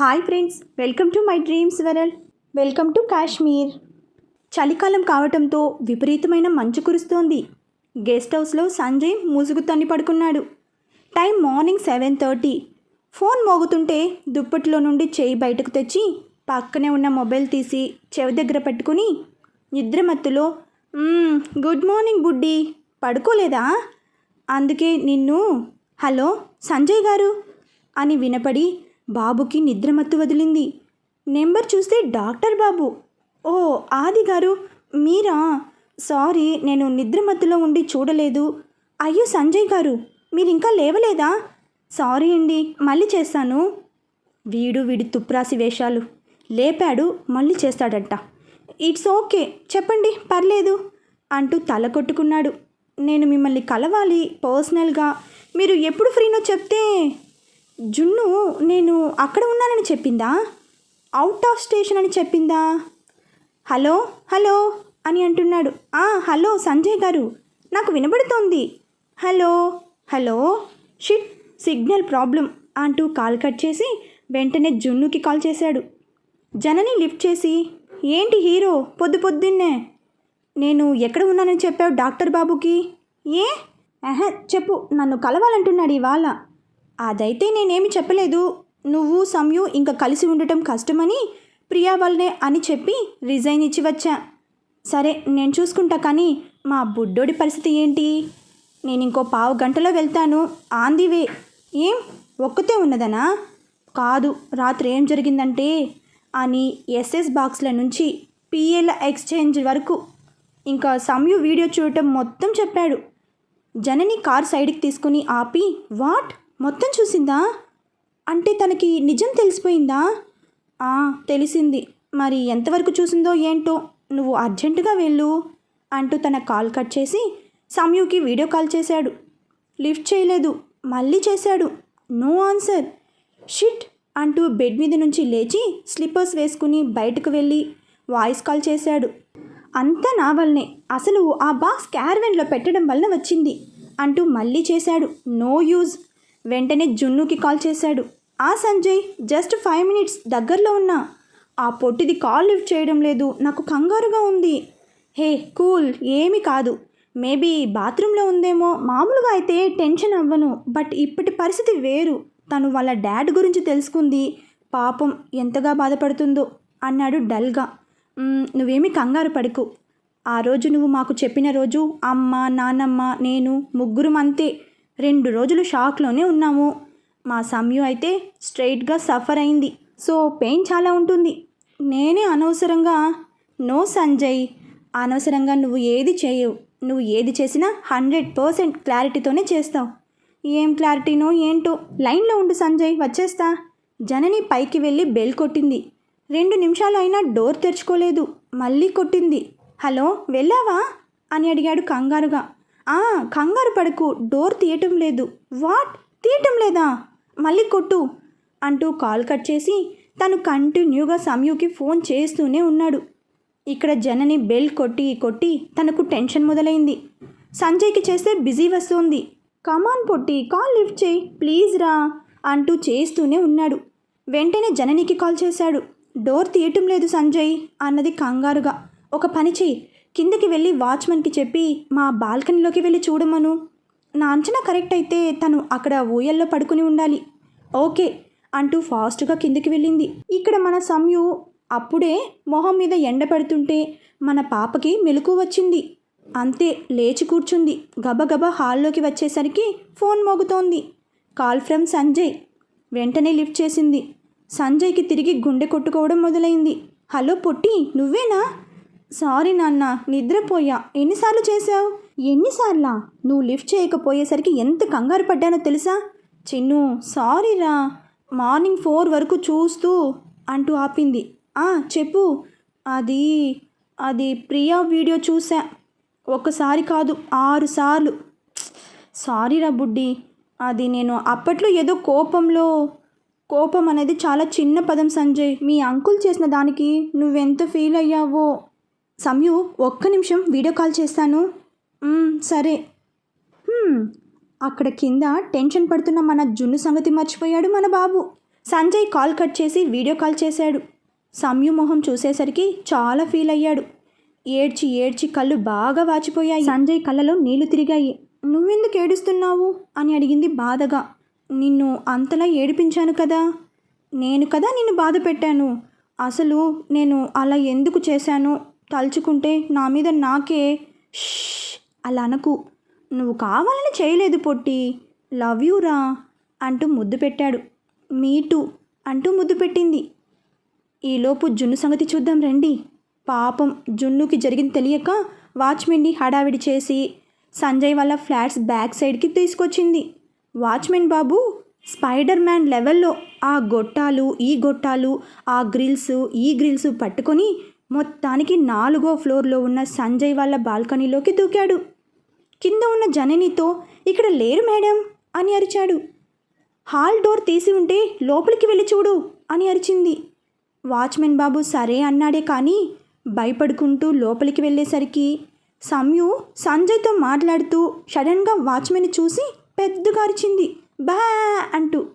Hi friends welcome to my dreams viral welcome to Kashmir చలికాలం కావటంతో విపరీతమైన మంచు కురుస్తోంది. గెస్ట్ హౌస్లో సంజయ్ ముసుగు తన్ని పడుకున్నాడు. Time morning seven thirty phone మోగుతుంటే దుప్పట్లో నుండి చేయి బయటకు తెచ్చి పక్కనే ఉన్న మొబైల్ తీసి చెవి దగ్గర పెట్టుకుని నిద్రమత్తులో గుడ్ మార్నింగ్ బుడ్డి పడుకోలేదా? అందుకే నిన్ను హలో సంజయ్ గారు? అని వినపడి బాబుకి నిద్రమత్తు వదిలింది. నెంబర్ చూస్తే డాక్టర్ బాబు. ఓ ఆది గారు మీరా? సారీ నేను నిద్రమత్తులో ఉండి చూడలేదు. అయ్యో సంజయ్ గారు మీరు ఇంకా లేవలేదా? సారీ అండి మళ్ళీ చేస్తాను. వీడు వీడి తుప్రాసి వేషాలు. లేపాడు మళ్ళీ చేస్తాడంట. ఇట్స్ ఓకే చెప్పండి పర్లేదు అంటూ తల కొట్టుకున్నాడు. నేను మిమ్మల్ని కలవాలి పర్సనల్గా. మీరు ఎప్పుడు ఫ్రీనో చెప్తే. జున్ను నేను అక్కడ ఉన్నానని చెప్పిందా? అవుట్ ఆఫ్ స్టేషన్ అని చెప్పిందా? హలో హలో అని అంటున్నాడు. "ఆ, హలో సంజయ్ గారు. నాకు వినబడుతోంది. Hello hello shit signal problem అంటూ కాల్ కట్ చేసి వెంటనే జున్నుకి కాల్ చేశాడు. జనని లిఫ్ట్ చేసి ఏంటి హీరో పొద్దు పొద్దున్నే? నేను ఎక్కడ ఉన్నానని చెప్పావు డాక్టర్ బాబుకి? ఏ? ఆహా చెప్పు నన్ను కలవాలంటున్నాడు ఇవాళ. అదైతే నేనేమి చెప్పలేదు. నువ్వు సంయు ఇంకా కలిసి ఉండటం కష్టమని ప్రియా వాళ్ళనే అని చెప్పి రిజైన్ ఇచ్చి వచ్చా. సరే నేను చూసుకుంటా కానీ మా బుడ్డోడి పరిస్థితి ఏంటి? నేను ఇంకో పావు గంటలో వెళ్తాను. ఆన్ ది వే ఏం? ఒక్కతే ఉన్నదనా? కాదు రాత్రి ఏం జరిగిందంటే అని ఎస్ఎస్ బాక్స్ల నుంచి పిఏల ఎక్స్చేంజ్ వరకు ఇంకా సమయు వీడియో చూడటం మొత్తం చెప్పాడు. జనని కార్ సైడ్కి తీసుకుని ఆపి వాట్? మొత్తం చూసిందా? అంటే తనకి నిజం తెలిసిపోయిందా? "ఆ, తెలిసింది. మరి ఎంతవరకు చూసిందో ఏంటో నువ్వు అర్జెంటుగా వెళ్ళు అంటూ తన కాల్ కట్ చేసి సమయుకి వీడియో కాల్ చేశాడు. లిఫ్ట్ చేయలేదు. మళ్ళీ చేశాడు. No answer. షిట్ అంటూ బెడ్ మీద నుంచి లేచి స్లిప్పర్స్ వేసుకుని బయటకు వెళ్ళి వాయిస్ కాల్ చేశాడు. అంతా నా వల్లనే. అసలు ఆ బాక్స్ క్యారవెన్లో పెట్టడం వలన వచ్చింది అంటూ మళ్ళీ చేశాడు. No use. వెంటనే జున్నుకి కాల్ చేశాడు. ఆ సంజయ్ జస్ట్ ఫైవ్ మినిట్స్ దగ్గరలో ఉన్నా. ఆ పొట్టిది కాల్ లిఫ్ట్ చేయడం లేదు. నాకు కంగారుగా ఉంది. Hey cool. ఏమి కాదు. మేబీ బాత్రూంలో ఉందేమో. మామూలుగా అయితే టెన్షన్ అవ్వను. బట్ ఇప్పటి పరిస్థితి వేరు. తను వాళ్ళ డాడ్ గురించి తెలుసుకుంది. పాపం ఎంతగా బాధపడుతుందో అన్నాడు డల్గా. నువ్వేమి నువ్వేమీ కంగారు పడకు. ఆ రోజు నువ్వు మాకు చెప్పిన రోజు అమ్మ నాన్నమ్మ నేను ముగ్గురం అంతే. రెండు రోజులు షాక్లోనే ఉన్నాము. మా సమయం అయితే స్ట్రైట్గా సఫర్ అయింది. సో పెయిన్ చాలా ఉంటుంది. నేనే అనవసరంగా నో సంజయ్ అనవసరంగా నువ్వు ఏది చేయవు. నువ్వు ఏది చేసినా హండ్రెడ్ పర్సెంట్ క్లారిటీతోనే చేస్తావు. ఏం క్లారిటీనో ఏంటో? లైన్లో ఉండు సంజయ్ వచ్చేస్తా. జనని పైకి వెళ్ళి బెల్ కొట్టింది. రెండు నిమిషాలు అయినా డోర్ తెరుచుకోలేదు. మళ్ళీ కొట్టింది. హలో వెళ్ళావా? అని అడిగాడు కంగారుగా. కంగారు పడకు. డోర్ తీయటం లేదు. వాట్? తీయటం లేదా? మళ్ళీ కొట్టు అంటూ కాల్ కట్ చేసి తను కంటిన్యూగా సమయుకి ఫోన్ చేస్తూనే ఉన్నాడు. ఇక్కడ జనని బెల్ కొట్టి కొట్టి తనకు టెన్షన్ మొదలైంది. సంజయ్కి చేస్తే బిజీ వస్తుంది. కమాన్ పొట్టి కాల్ లిఫ్ట్ చేయి ప్లీజ్ రా అంటూ చేస్తూనే ఉన్నాడు. వెంటనే జననికి కాల్ చేశాడు. డోర్ తీయటం లేదు సంజయ్ అన్నది కంగారుగా. ఒక పని చెయ్యి కిందకి వెళ్ళి వాచ్మెన్కి చెప్పి మా బాల్కనీలోకి వెళ్ళి చూడమను నా అంచనా కరెక్ట్ అయితే తను అక్కడ ఊయల్లో పడుకుని ఉండాలి. ఓకే అంటూ ఫాస్ట్గా కిందకి వెళ్ళింది. ఇక్కడ మన సమ్యు అప్పుడే మొహం మీద ఎండ పెడుతుంటే మన పాపకి మెలకు వచ్చింది. అంతే లేచి కూర్చుంది. గబగబా హాల్లోకి వచ్చేసరికి ఫోన్ మోగుతోంది. Call from Sanjay. వెంటనే లిఫ్ట్ చేసింది. సంజయ్కి తిరిగి గుండె కొట్టుకోవడం మొదలైంది. హలో పొట్టి నువ్వేనా? సారీ నాన్న నిద్రపోయా. ఎన్నిసార్లు చేశావు? ఎన్నిసార్లా? నువ్వు లిఫ్ట్ చేయకపోయేసరికి ఎంత కంగారు పడ్డానో తెలుసా? చిన్ను సారీరా మార్నింగ్ ఫోర్ వరకు చూస్తూ అంటూ ఆపింది. ఆ చెప్పు. అది అది ప్రియా వీడియో చూసా ఒకసారి కాదు ఆరు సార్లు. సారీ రా బుడ్డి. అది నేను అప్పట్లో ఏదో కోపంలో కోపం అనేది చాలా చిన్న పదం సంజయ్. మీ అంకుల్ చేసిన దానికి నువ్వెంత ఫీల్ అయ్యావో. సమయు ఒక్క నిమిషం వీడియో కాల్ చేస్తాను. "మ్, సరే. "హ్మ్, అక్కడ కింద టెన్షన్ పడుతున్న మన జున్ను సంగతి మర్చిపోయాడు మన బాబు. సంజయ్ కాల్ కట్ చేసి వీడియో కాల్ చేశాడు. సంయు మొహం చూసేసరికి చాలా ఫీల్ అయ్యాడు. ఏడ్చి ఏడ్చి కళ్ళు బాగా వాచిపోయాయి. సంజయ్ కళ్ళలో నీళ్ళు తిరిగాయి. నువ్వెందుకు ఏడుస్తున్నావు? అని అడిగింది బాధగా. నిన్ను అంతలా ఏడిపించాను కదా. నేను కదా నిన్ను బాధ పెట్టాను. అసలు నేను అలా ఎందుకు చేశాను? తలుచుకుంటే నా మీద నాకే అలా అనకు. నువ్వు కావాలని చేయలేదు పొట్టి. లవ్ యూరా అంటూ ముద్దు పెట్టాడు. మీటు అంటూ ముద్దు పెట్టింది. ఈలోపు జున్ను సంగతి చూద్దాం రండి. పాపం జున్నుకి జరిగింది తెలియక వాచ్మెన్ని హడావిడి చేసి సంజయ్ వాళ్ళ ఫ్లాట్స్ బ్యాక్ సైడ్కి తీసుకొచ్చింది. వాచ్మెన్ బాబు స్పైడర్ మ్యాన్ లెవెల్లో ఆ గొట్టాలు ఈ గొట్టాలు ఆ గ్రిల్స్ ఈ గ్రిల్స్ పట్టుకొని మొత్తానికి నాలుగో ఫ్లోర్లో ఉన్న సంజయ్ వాళ్ళ బాల్కనీలోకి దూకాడు. కింద ఉన్న జననితో ఇక్కడ లేరు మేడం అని అరిచాడు. హాల్ డోర్ తీసి ఉంటే లోపలికి వెళ్ళి చూడు అని అరిచింది. వాచ్మెన్ బాబు సరే అన్నాడే కానీ భయపడుకుంటూ లోపలికి వెళ్ళేసరికి సమ్యు సంజయ్తో మాట్లాడుతూ సడన్గా వాచ్మెన్ చూసి పెద్దగా అరిచింది. బా అంటూ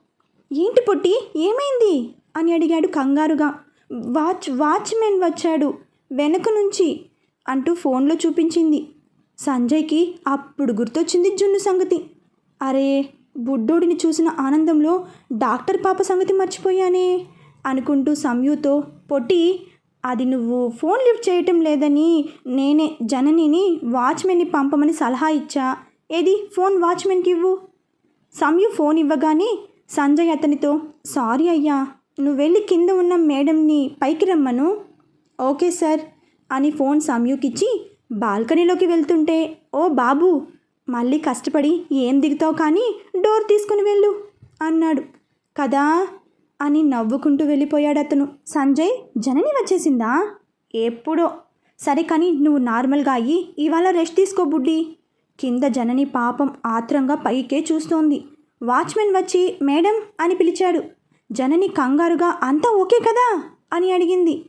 ఏంటి పొట్టి ఏమైంది? అని అడిగాడు కంగారుగా. వాచ్ వాచ్మెన్ వచ్చాడు. వెనక నుంచి అంటూ ఫోన్లో చూపించింది. సంజయ్కి అప్పుడు గుర్తొచ్చింది జున్ను సంగతి. అరే బుడ్డోడిని చూసిన ఆనందంలో డాక్టర్ పాప సంగతి మర్చిపోయానే అనుకుంటూ సంయుతో పొట్టి అది నువ్వు ఫోన్ లిఫ్ట్ చేయటం లేదని నేనే జననిని వాచ్మెన్ని పంపమని సలహా ఇచ్చా. ఏది? ఫోన్ వాచ్మెన్కి ఇవ్వు. సంయు ఫోన్ ఇవ్వగానే సంజయ్ అతనితో సారీ అయ్యా నువ్వు వెళ్ళి కింద ఉన్న మేడంని పైకి రమ్మను. ఓకే సార్ అని ఫోన్ సంయుకిచ్చి బాల్కనీలోకి వెళ్తుంటే ఓ బాబు మళ్ళీ కష్టపడి ఏం దిగుతావు కానీ డోర్ తీసుకుని వెళ్ళు అన్నాడు. కదా అని నవ్వుకుంటూ వెళ్ళిపోయాడు అతను. సంజయ్ జనని వచ్చేసిందా? ఎప్పుడో. సరే కానీ నువ్వు నార్మల్గా అయ్యి ఇవాళ రెస్ట్ తీసుకో బుడ్డి. కింద జనని పాపం ఆత్రంగా పైకే చూస్తోంది. వాచ్మెన్ వచ్చి మేడం అని పిలిచాడు. జనని కంగారుగా అంతా ఓకే కదా? అని అడిగింది.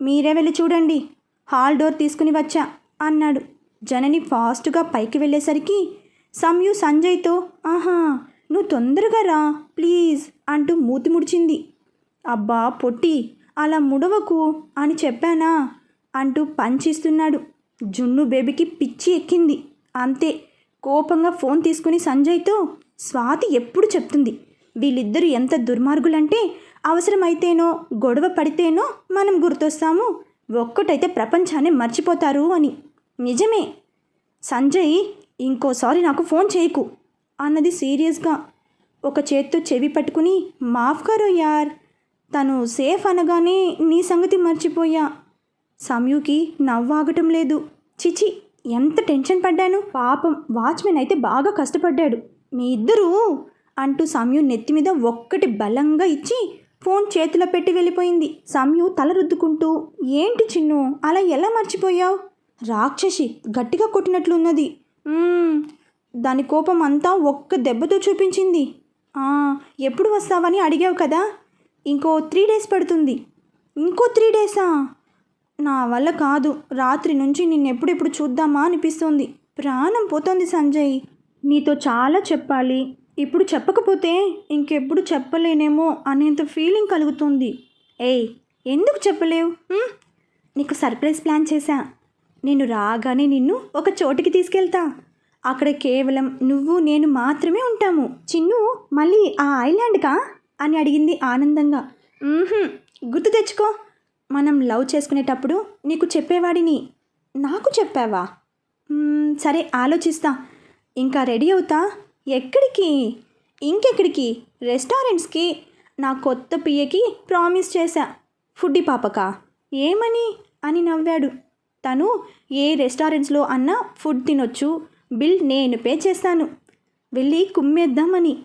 మీరే వెళ్ళి చూడండి. హాల్ డోర్ తీసుకుని వచ్చా అన్నాడు. జనని ఫాస్ట్గా పైకి వెళ్ళేసరికి సంయు సంజయ్తో ఆహా నువ్వు తొందరగా రా ప్లీజ్ అంటూ మూతి ముడిచింది. అబ్బా పొట్టి అలా ముడవకు అని చెప్పానా? అంటూ పంచిస్తున్నాడు. జున్ను బేబీకి పిచ్చి ఎక్కింది. అంతే కోపంగా ఫోన్ తీసుకుని సంజయ్తో స్వాతి ఎప్పుడు చెప్తుంది? వీళ్ళిద్దరూ ఎంత దుర్మార్గులంటే అవసరమైతేనో గొడవ పడితేనో మనం గుర్తొస్తాము. ఒక్కటైతే ప్రపంచాన్ని మర్చిపోతారు అని. నిజమే. సంజయ్ ఇంకోసారి నాకు ఫోన్ చేయకు అన్నది సీరియస్గా. ఒక చేత్తో చెవి పట్టుకుని మాఫ్ కరో యార్ తను సేఫ్ అనగానే నీ సంగతి మర్చిపోయా. సంయుకి నవ్వాగటం లేదు. చిచి ఎంత టెన్షన్ పడ్డాను. పాపం వాచ్మెన్ అయితే బాగా కష్టపడ్డాడు. మీ ఇద్దరూ అంటూ సమయం నెత్తి మీద ఒక్కటి బలంగా ఇచ్చి ఫోన్ చేతిలో పెట్టి వెళ్ళిపోయింది. సంయు తల రుద్దుకుంటూ ఏంటి చిన్ను అలా ఎలా మర్చిపోయావు? రాక్షసి గట్టిగా కొట్టినట్లున్నది. దాని కోపం అంతా ఒక్క దెబ్బతో చూపించింది. ఎప్పుడు వస్తావని అడిగావు కదా? ఇంకో త్రీ డేస్ పడుతుంది. ఇంకో త్రీ డేసా? నా వల్ల కాదు. రాత్రి నుంచి నిన్నెప్పుడెప్పుడు చూద్దామా అనిపిస్తోంది. ప్రాణం పోతోంది సంజయ్. నీతో చాలా చెప్పాలి. ఇప్పుడు చెప్పకపోతే ఇంకెప్పుడు చెప్పలేనేమో అనేంత ఫీలింగ్ కలుగుతుంది. ఏయ్ ఎందుకు చెప్పలేవు? నీకు సర్ప్రైజ్ ప్లాన్ చేశా. నేను రాగానే నిన్ను ఒక చోటికి తీసుకెళ్తా. అక్కడ కేవలం నువ్వు నేను మాత్రమే ఉంటాము. చిన్ను మళ్ళీ ఆ ఐలాండ్కా? అని అడిగింది ఆనందంగా. గుర్తు తెచ్చుకో. మనం లవ్ చేసుకునేటప్పుడు నీకు చెప్పేవాడిని. నాకు చెప్పావా? సరే ఆలోచిస్తా. ఇంకా రెడీ అవుతా? ఎక్కడికి? ఇంకెక్కడికి? రెస్టారెంట్స్కి? నా కొత్త పియ్యకి ప్రామిస్ చేశా. ఫుడ్డి పాపకా? ఏమని? అని నవ్వాడు. తను ఏ రెస్టారెంట్స్లో అన్నా ఫుడ్ తినొచ్చు. బిల్ నేను పే చేస్తాను. వెళ్ళి కుమ్మేద్దామని.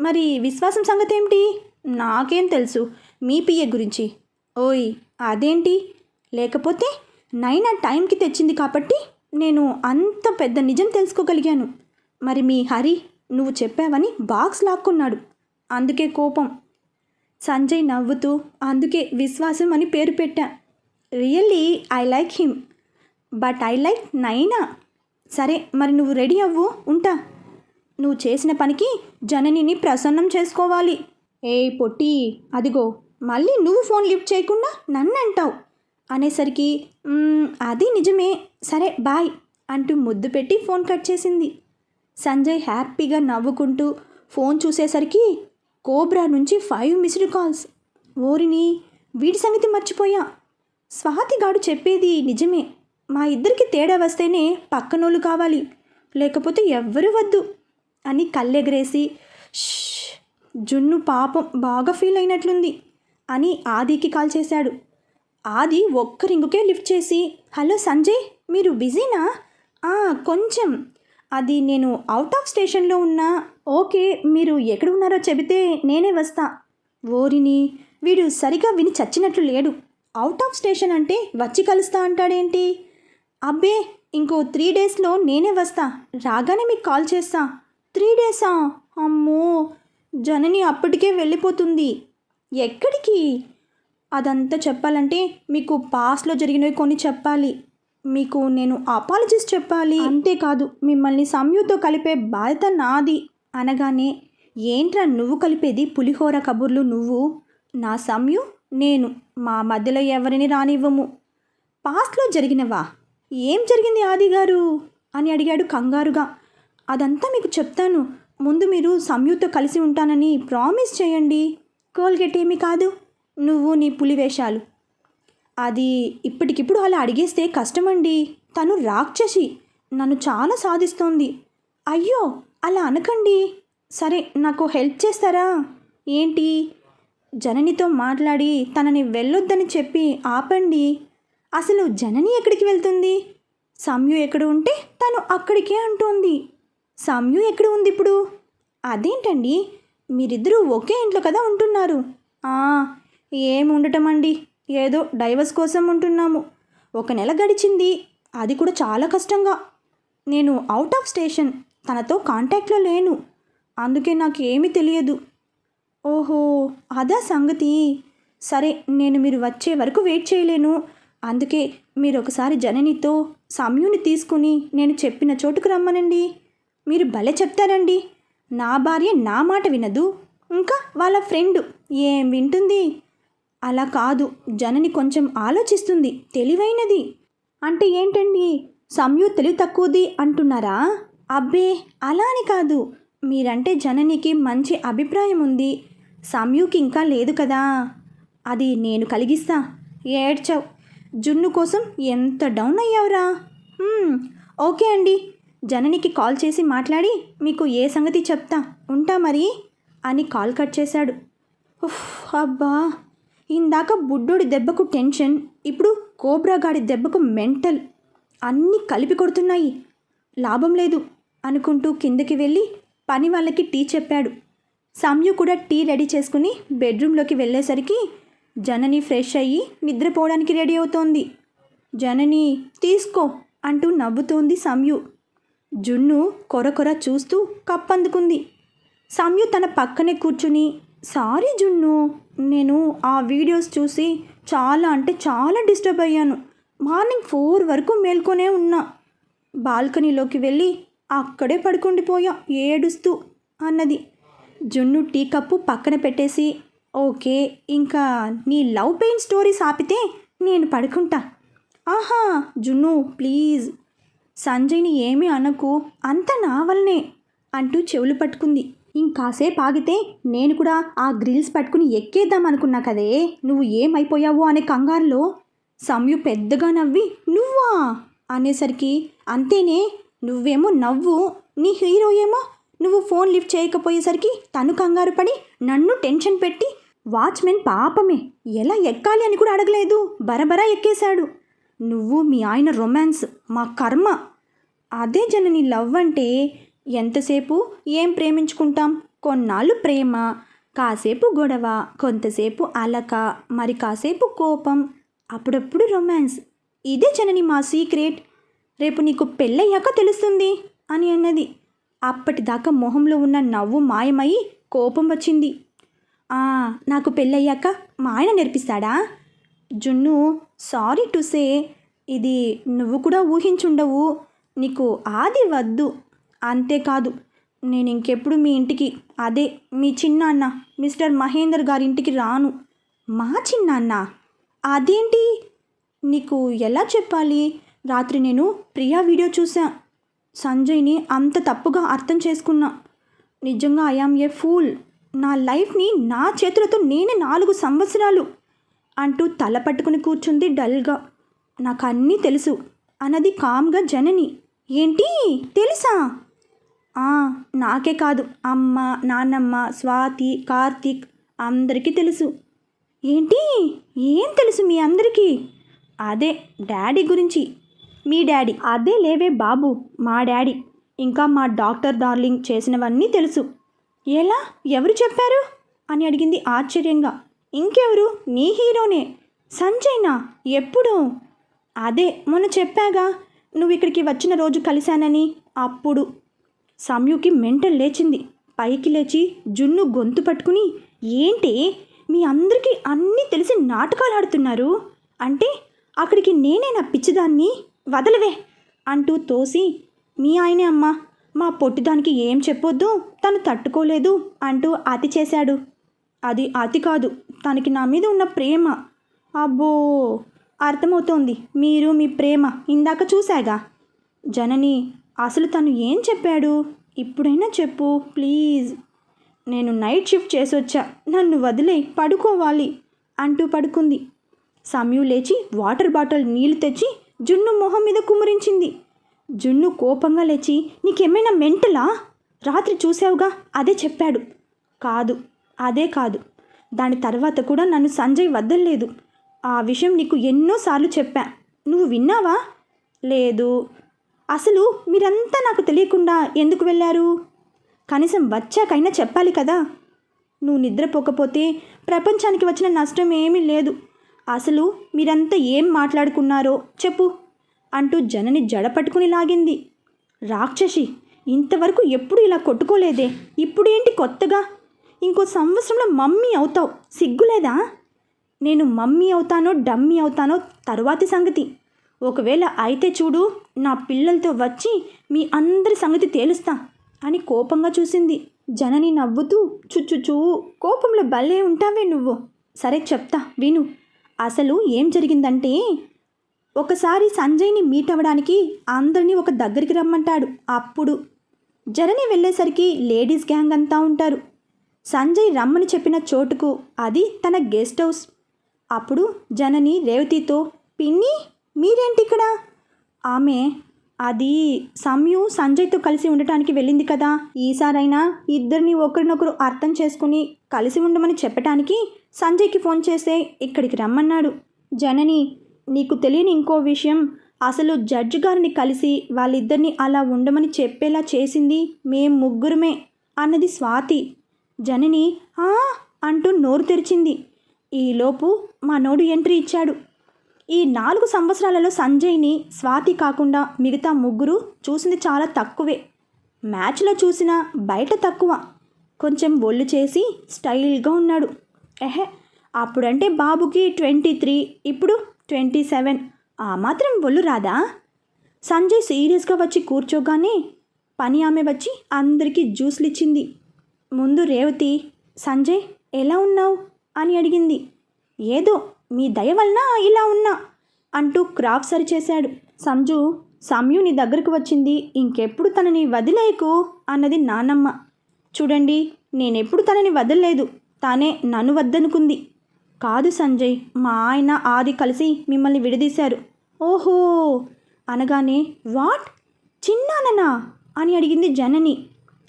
మరి విశ్వాసం సంగతి ఏమిటి నాకేం తెలుసు. మీ పియ్య గురించి. ఓయ్ అదేంటి? లేకపోతే నైనా టైంకి తెచ్చింది కాబట్టి నేను అంత పెద్ద నిజం తెలుసుకోగలిగాను. మరి మీ హరి? నువ్వు చెప్పావని బాక్స్ లాక్కున్నాడు. అందుకే కోపం. సంజయ్ నవ్వుతూ అందుకే విశ్వాసం అని పేరు పెట్టా. Really I like him. But I like Naina? సరే మరి నువ్వు రెడీ అవ్వు ఉంటా. నువ్వు చేసిన పనికి జననిని ప్రసన్నం చేసుకోవాలి. ఏ పొట్టి అదిగో మళ్ళీ నువ్వు ఫోన్ లిఫ్ట్ చేయకుండా నన్ను అంటావు అనేసరికి అది నిజమే. సరే బాయ్ అంటూ ముద్దు పెట్టి ఫోన్ కట్ చేసింది. సంజయ్ హ్యాపీగా నవ్వుకుంటూ ఫోన్ చూసేసరికి కోబ్రా నుంచి ఫైవ్ మిస్డ్ కాల్స్. ఓరిని వీడి సంగతి మర్చిపోయా. స్వాతిగాడు చెప్పేది నిజమే. మా ఇద్దరికి తేడా వస్తేనే పక్కనోళ్ళు కావాలి. లేకపోతే ఎవ్వరు వద్దు అని కళ్ళెగరేసి జున్ను పాపం బాగా ఫీల్ అయినట్లుంది అని ఆదికి కాల్ చేశాడు. ఆది ఒక్క రింగుకే లిఫ్ట్ చేసి హలో సంజయ్ మీరు బిజీనా? కొంచెం. అది నేను అవుట్ ఆఫ్ స్టేషన్లో ఉన్నా ఓకే మీరు ఎక్కడ ఉన్నారో చెబితే నేనే వస్తా. ఓరిని వీడు సరిగా విని చచ్చినట్లు లేడు. అవుట్ ఆఫ్ స్టేషన్ అంటే వచ్చి కలుస్తా అంటాడేంటి? అబ్బే ఇంకో త్రీ డేస్లో నేనే వస్తా. రాగానే మీకు కాల్ చేస్తా. త్రీ డేసా అమ్మో జనని అప్పటికే వెళ్ళిపోతుంది. ఎక్కడికి? అదంతా చెప్పాలంటే మీకు పాస్ట్లో జరిగినవి కొన్ని చెప్పాలి. మీకు నేను అపాలజీస్ చెప్పాలి. అంతేకాదు మిమ్మల్ని సంయుతో కలిపే బాధ్యత నాది అనగానే ఏంట్రా నువ్వు కలిపేది పులిహోర కబుర్లు నువ్వు? నా సంయు నేను మా మధ్యలో ఎవరిని రానివ్వము. పాస్ట్లో జరిగినవా? ఏం జరిగింది ఆది గారు? అని అడిగాడు కంగారుగా. అదంతా మీకు చెప్తాను. ముందు మీరు సంయుతో కలిసి ఉంటానని ప్రామిస్ చేయండి. కోల్గేట్ ఏమీ కాదు. నువ్వు నీ పులి వేషాలు అది ఇప్పటికిప్పుడు అలా అడిగేస్తే కష్టమండి. తను రాక్షసి నన్ను చాలా సాధిస్తోంది. అయ్యో అలా అనకండి. సరే నాకు హెల్ప్ చేస్తారా? ఏంటి? జననితో మాట్లాడి తనని వెళ్ళొద్దని చెప్పి ఆపండి. అసలు జనని ఎక్కడికి వెళ్తుంది? సమ్యు ఎక్కడ ఉంటే తను అక్కడికే అంటోంది. సమ్యు ఎక్కడ ఉంది ఇప్పుడు? అదేంటండి? మీరిద్దరూ ఒకే ఇంట్లో కదా ఉంటున్నారు. ఏముండటం ఏం ఉండటం అండి ఏదో డైవర్స్ కోసం ఉంటున్నాము. ఒక నెల గడిచింది. అది కూడా చాలా కష్టంగా. నేను అవుట్ ఆఫ్ స్టేషన్ తనతో కాంటాక్ట్లో లేను. అందుకే నాకు ఏమీ తెలియదు. ఓహో అదా సంగతి. సరే నేను మీరు వచ్చే వరకు వెయిట్ చేయలేను. అందుకే మీరు ఒకసారి జననితో సమయుని తీసుకుని నేను చెప్పిన చోటుకు రమ్మనండి. మీరు భలే చెప్తారండి. నా భార్య నా మాట వినదు. ఇంకా వాళ్ళ ఫ్రెండ్ ఏం వింటుంది? అలా కాదు. జనని కొంచెం ఆలోచిస్తుంది. తెలివైనది. అంటే ఏంటండి? సంయు తెలివి తక్కువది అంటున్నారా? అబ్బే అలా అని కాదు. మీరంటే జననికి మంచి అభిప్రాయం ఉంది. సంయుకి ఇంకా లేదు కదా. అది నేను కలిగిస్తా. ఏడ్చావు. జున్ను కోసం ఎంత డౌన్ అయ్యావురా? ఓకే అండి. జననికి కాల్ చేసి మాట్లాడి మీకు ఏ సంగతి చెప్తా. ఉంటా మరి? అని కాల్ కట్ చేశాడు. అబ్బా! ఇందాక బుడ్డోడి దెబ్బకు టెన్షన్ ఇప్పుడు కోబ్రాగాడి దెబ్బకు మెంటల్. అన్నీ కలిపి కొడుతున్నాయి. లాభం లేదు అనుకుంటూ కిందకి వెళ్ళి పని వాళ్ళకి టీ చెప్పాడు. సంయు కూడా టీ రెడీ చేసుకుని బెడ్రూమ్లోకి వెళ్ళేసరికి జనని ఫ్రెష్ అయ్యి నిద్రపోవడానికి రెడీ అవుతోంది. జనని తీసుకో అంటూ నవ్వుతోంది సంయు జున్ను కొర కొర చూస్తూ కప్పందుకుంది. సంయు తన పక్కనే కూర్చుని సారీ జున్ను నేను ఆ వీడియోస్ చూసి చాలా అంటే చాలా డిస్టర్బ్ అయ్యాను. మార్నింగ్ ఫోర్ వరకు మేల్కొనే ఉన్నా. బాల్కనీలోకి వెళ్ళి అక్కడే పడుకుండిపోయా ఏడుస్తూ అన్నది. జున్ను టీ కప్పు పక్కన పెట్టేసి ఓకే ఇంకా నీ లవ్ పెయిన్ స్టోరీస్ ఆపితే నేను పడుకుంటా. ఆహా జున్ను ప్లీజ్. సంజయ్ని ఏమీ అనకు అంత నా వల్లనే అంటూ చెవులు పట్టుకుంది. ఇంకాసేపు ఆగితే నేను కూడా ఆ గ్రిల్స్ పట్టుకుని ఎక్కేద్దాం అనుకున్నా కదే. నువ్వు ఏమైపోయావు అనే కంగారులో సమయు పెద్దగా నవ్వి నువ్వా? అనేసరికి అంతేనే నువ్వేమో నవ్వు నీ హీరో ఏమో నువ్వు ఫోన్ లిఫ్ట్ చేయకపోయేసరికి తను కంగారు పడి నన్ను టెన్షన్ పెట్టి వాచ్మెన్ పాపమే ఎలా ఎక్కాలి అని కూడా అడగలేదు బరబరా ఎక్కేశాడు. నువ్వు మీ ఆయన రొమాన్స్ మా కర్మ. అదే జనని లవ్ అంటే ఎంతసేపు? ఏం ప్రేమించుకుంటాం? కొన్నాళ్ళు ప్రేమ. కాసేపు గొడవ కొంతసేపు అలక మరి కాసేపు కోపం అప్పుడప్పుడు రొమాన్స్. ఇదే జనని మా సీక్రెట్. రేపు నీకు పెళ్ళయ్యాక తెలుస్తుంది అని అన్నది. అప్పటిదాకా మొహంలో ఉన్న నవ్వు మాయమై కోపం వచ్చింది. నాకు పెళ్ళయ్యాక మా ఆయన నేర్పిస్తాడా? జున్ను సారీ టు సే ఇది నువ్వు కూడా ఊహించుండవు. నీకు ఆది వద్దు. అంతేకాదు నేను ఇంకెప్పుడు మీ ఇంటికి అదే మీ చిన్నాన్న మిస్టర్ మహేందర్ గారి ఇంటికి రాను. మా చిన్నాన్న? అదేంటి? నీకు ఎలా చెప్పాలి? రాత్రి నేను ప్రియా వీడియో చూసా సంజయ్ని అంత తప్పుగా అర్థం చేసుకున్నా. నిజంగా ఐఆమ్ ఏ ఫూల్. నా లైఫ్ని నా చేతులతో నేనే నాలుగు సంవత్సరాలు అంటూ తల పట్టుకుని కూర్చుంది డల్గా. నాకు అన్నీ తెలుసు. అన్నది కామ్గా జనని. ఏంటి? తెలుసా? నాకే కాదు. అమ్మ నాన్నమ్మ స్వాతి కార్తీక్ అందరికీ తెలుసు. ఏంటి? ఏం తెలుసు మీ అందరికీ? అదే డాడీ గురించి. మీ డాడీ. అదే లేవే బాబు మా డాడీ. ఇంకా మా డాక్టర్ డార్లింగ్ చేసినవన్నీ తెలుసు. ఎలా? ఎవరు చెప్పారు? అని అడిగింది ఆశ్చర్యంగా. ఇంకెవరు? నీ హీరోనే. సంజయ్నా? ఎప్పుడు? అదే మొన్న చెప్పాగా. నువ్వు ఇక్కడికి వచ్చిన రోజు కలిశానని. అప్పుడు. సమయుకి మెంటల్ లేచింది. పైకి లేచి జున్ను గొంతు పట్టుకుని ఏంటి? మీ అందరికీ అన్నీ తెలిసి నాటకాలు ఆడుతున్నారు? అంటే అక్కడికి నేనే నా పిచ్చిదాన్ని? వదలవే! అంటూ తోసి మీ ఆయనే అమ్మా మా పొట్టిదానికి ఏం చెప్పొద్దు తను తట్టుకోలేదు అంటూ అతి చేశాడు. అది అతి కాదు తనకి నా మీద ఉన్న ప్రేమ. అబ్బో! అర్థమవుతోంది మీరు మీ ప్రేమ ఇందాక చూశాగా. జనని అసలు తను ఏం చెప్పాడు? ఇప్పుడైనా చెప్పు ప్లీజ్. నేను నైట్ షిఫ్ట్ చేసొచ్చా. నన్ను వదిలే పడుకోవాలి అంటూ పడుకుంది. సమయు లేచి వాటర్ బాటిల్ నీళ్ళు తెచ్చి జున్ను మొహం మీద కుమ్మరించింది. జున్ను కోపంగా లేచి నీకేమైనా మెంటలా? రాత్రి చూసావుగా అదే చెప్పాడు. కాదు అదే కాదు. దాని తర్వాత కూడా నన్ను సంజయ్ వద్దలేదు ఆ విషయం నీకు ఎన్నోసార్లు చెప్పా. నువ్వు విన్నావా? లేదు. అసలు మీరంతా నాకు తెలియకుండా ఎందుకు వెళ్ళారు? కనీసం వచ్చాకైనా చెప్పాలి కదా. నువ్వు నిద్రపోకపోతే ప్రపంచానికి వచ్చిన నష్టం ఏమీ లేదు. అసలు మీరంతా ఏం మాట్లాడుకున్నారో చెప్పు అంటూ జనని జడ పట్టుకుని లాగింది. రాక్షసి ఇంతవరకు ఎప్పుడు ఇలా కొట్టుకోలేదే. ఇప్పుడేంటి కొత్తగా? ఇంకో సంవత్సరంలో మమ్మీ అవుతావు. సిగ్గులేదా? నేను మమ్మీ అవుతానో డమ్మీ అవుతానో తరువాతి సంగతి. ఒకవేళ అయితే చూడు నా పిల్లలతో వచ్చి మీ అందరి సంగతి తేలుస్తా అని కోపంగా చూసింది. జనని నవ్వుతూ చుచ్చుచూ కోపంలో భలే ఉంటావే నువ్వు. సరే చెప్తా విను. అసలు ఏం జరిగిందంటే ఒకసారి సంజయ్ని మీట్ అవ్వడానికి అందరినీ ఒక దగ్గరికి రమ్మంటాడు. అప్పుడు జనని వెళ్ళేసరికి లేడీస్ గ్యాంగ్ అంతా ఉంటారు. సంజయ్ రమ్మని చెప్పిన చోటుకు అది తన గెస్ట్ హౌస్. అప్పుడు జనని రేవతితో పిన్ని మీరేంటి ఇక్కడ ఆమె అది సంయు సంజయ్తో కలిసి ఉండటానికి వెళ్ళింది కదా. ఈసారైనా ఇద్దరిని ఒకరినొకరు అర్థం చేసుకుని కలిసి ఉండమని చెప్పటానికి సంజయ్కి ఫోన్ చేస్తే ఇక్కడికి రమ్మన్నాడు. జనని నీకు తెలియని ఇంకో విషయం. అసలు జడ్జి గారిని కలిసి వాళ్ళిద్దరిని అలా ఉండమని చెప్పేలా చేసింది మేం ముగ్గురమే అన్నది స్వాతి. జనని "ఆ" అంటూ నోరు తెరిచింది. ఈలోపు మా నోడు ఎంట్రీ ఇచ్చాడు. ఈ నాలుగు సంవత్సరాలలో సంజయ్ని స్వాతి కాకుండా మిగతా ముగ్గురు చూసింది చాలా తక్కువే. మ్యాచ్లో చూసిన బయట తక్కువ. కొంచెం ఒళ్ళు చేసి స్టైల్గా ఉన్నాడు. ఎహే అప్పుడంటే బాబుకి ట్వంటీ త్రీ ఇప్పుడు ట్వంటీ సెవెన్. ఆ మాత్రం ఒళ్ళు రాదా? సంజయ్ సీరియస్గా వచ్చి కూర్చోగానే పని ఆమె వచ్చి అందరికీ జ్యూస్లు ఇచ్చింది ముందు రేవతి సంజయ్ ఎలా ఉన్నావు? అని అడిగింది. ఏదో మీ దయ వలన ఇలా ఉన్నా అంటూ క్రాఫ్ సరిచేశాడు. సంజు సమ్యు నీ దగ్గరకు వచ్చింది. ఇంకెప్పుడు తనని వదిలేయకు అన్నది నానమ్మ. చూడండి నేనెప్పుడు తనని వదలలేదు. తానే నన్ను వద్దనుకుంది. కాదు సంజయ్ మా ఆయన ఆది కలిసి మిమ్మల్ని విడదీశారు. ఓహో! అనగానే వాట్? చిన్నాననా? అని అడిగింది జనని.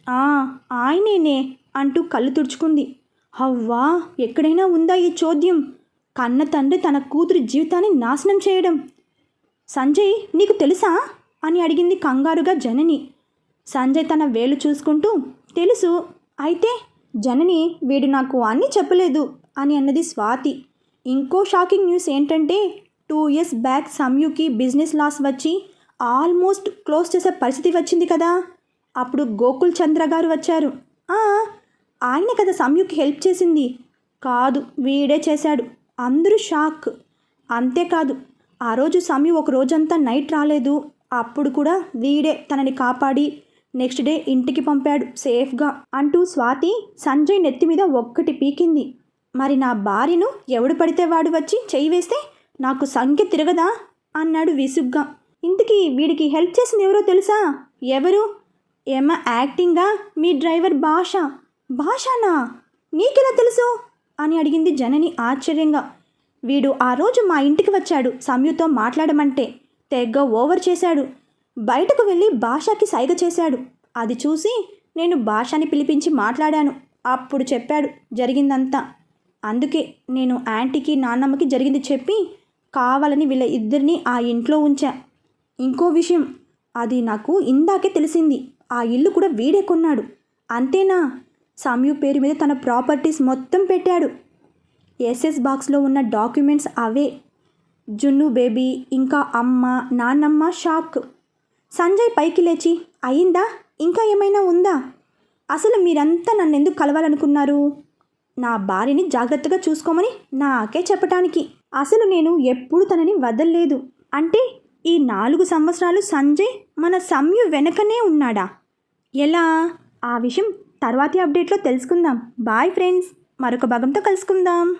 ఆ ఆయనేనే అంటూ కళ్ళు తుడుచుకుంది. హవ్వా ఎక్కడైనా ఉందా ఈ చోద్యం? కన్న తండ్రి తన కూతురి జీవితాన్ని నాశనం చేయడం. సంజయ్ నీకు తెలుసా? అని అడిగింది కంగారుగా జనని. సంజయ్ తన వేలు చూసుకుంటూ తెలుసు అయితే జనని వీడు నాకు అన్నీ చెప్పలేదు అని అన్నది స్వాతి. ఇంకో షాకింగ్ న్యూస్ ఏంటంటే టూ ఇయర్స్ బ్యాక్ సంయుకి బిజినెస్ లాస్ వచ్చి ఆల్మోస్ట్ క్లోజ్ చేసే పరిస్థితి వచ్చింది కదా. అప్పుడు గోకుల్ చంద్ర గారు వచ్చారు. ఆయనే ఆయన కదా సంయుకి హెల్ప్ చేసింది. కాదు వీడే చేశాడు. అందరూ షాక్. అంతేకాదు ఆ రోజు స్వామి ఒక రోజంతా నైట్ రాలేదు. అప్పుడు కూడా వీడే తనని కాపాడి నెక్స్ట్ డే ఇంటికి పంపాడు సేఫ్గా అంటూ స్వాతి సంజయ్ నెత్తి మీద ఒక్కటి పీకింది. మరి నా భార్యను ఎవడు పడితే వాడు వచ్చి చేయి వేస్తే నాకు సంఖ్య తిరగదా? అన్నాడు విసుగ్గా. ఇంతకీ వీడికి హెల్ప్ చేసింది ఎవరో తెలుసా? ఎవరు? ఏమా యాక్టింగా? మీ డ్రైవర్ భాష. భాషనా? నీకెలా తెలుసు? అని అడిగింది జనని ఆశ్చర్యంగా. వీడు ఆ రోజు మా ఇంటికి వచ్చాడు సంయుతో మాట్లాడమంటే తెగ్గ ఓవర్ చేశాడు. బయటకు వెళ్ళి భాషకి సైగ చేశాడు. అది చూసి నేను భాషని పిలిపించి మాట్లాడాను. అప్పుడు చెప్పాడు జరిగిందంతా. అందుకే నేను ఆంటీకి నాన్నమ్మకి జరిగింది చెప్పి కావాలని వీళ్ళ ఇద్దరిని ఆ ఇంట్లో ఉంచా. ఇంకో విషయం అది నాకు ఇందాకే తెలిసింది. ఆ ఇల్లు కూడా వీడే కొన్నాడు. అంతేనా? సమయు పేరు మీద తన ప్రాపర్టీస్ మొత్తం పెట్టాడు. ఎస్ఎస్ బాక్స్లో ఉన్న డాక్యుమెంట్స్ అవే. జున్ను బేబీ ఇంకా అమ్మ నాన్నమ్మ షాక్. సంజయ్ పైకి లేచి అయిందా ఇంకా ఏమైనా ఉందా? అసలు మీరంతా నన్ను ఎందుకు కలవాలనుకున్నారు? నా భార్యని జాగ్రత్తగా చూసుకోమని నాకే చెప్పటానికి. అసలు నేను ఎప్పుడు తనని వదల్లేదు. అంటే ఈ నాలుగు సంవత్సరాలు సంజయ్ మన సంయు వెనకనే ఉన్నాడా? ఎలా? ఆ విషయం తర్వాతి అప్డేట్లో తెలుసుకుందాం. Bye friends. మరొక భాగంతో కలుసుకుందాం.